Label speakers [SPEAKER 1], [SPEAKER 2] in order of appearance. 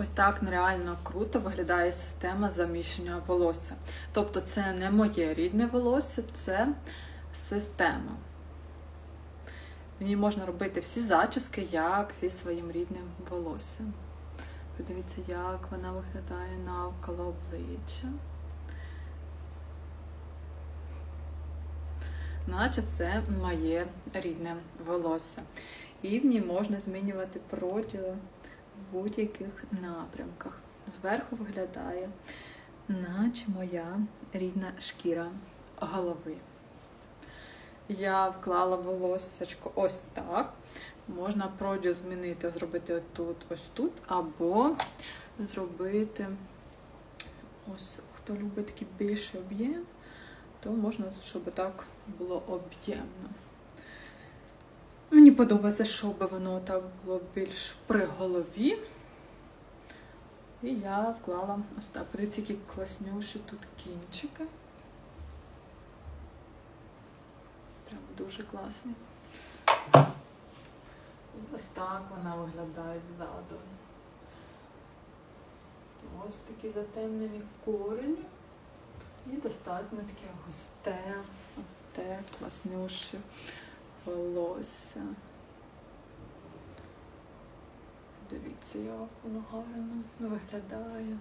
[SPEAKER 1] Ось так нереально круто виглядає система заміщення волосся. Тобто це не моє рідне волосся, це система. В ній можна робити всі зачіски, як зі своїм рідним волоссям. Подивіться, як вона виглядає навколо обличчя. Наче це моє рідне волосся. І в ній можна змінювати проділи в будь-яких напрямках. Зверху виглядає, наче моя рідна шкіра голови. Я вклала волоссячко ось так. Можна проділ змінити, зробити отут, ось тут, або зробити ось, хто любить такий більший об'єм, то можна, щоб так було об'ємно. Мені подобається, щоб воно так було більш при голові. І я вклала ось так. Подивіться, які класнющі тут кінчики. Прям дуже класні. Ось так вона виглядає ззаду. Ось такі затемнені корені. І достатньо таке густе, густе, класнюще волосся. Дивіться, як воно гарно виглядає.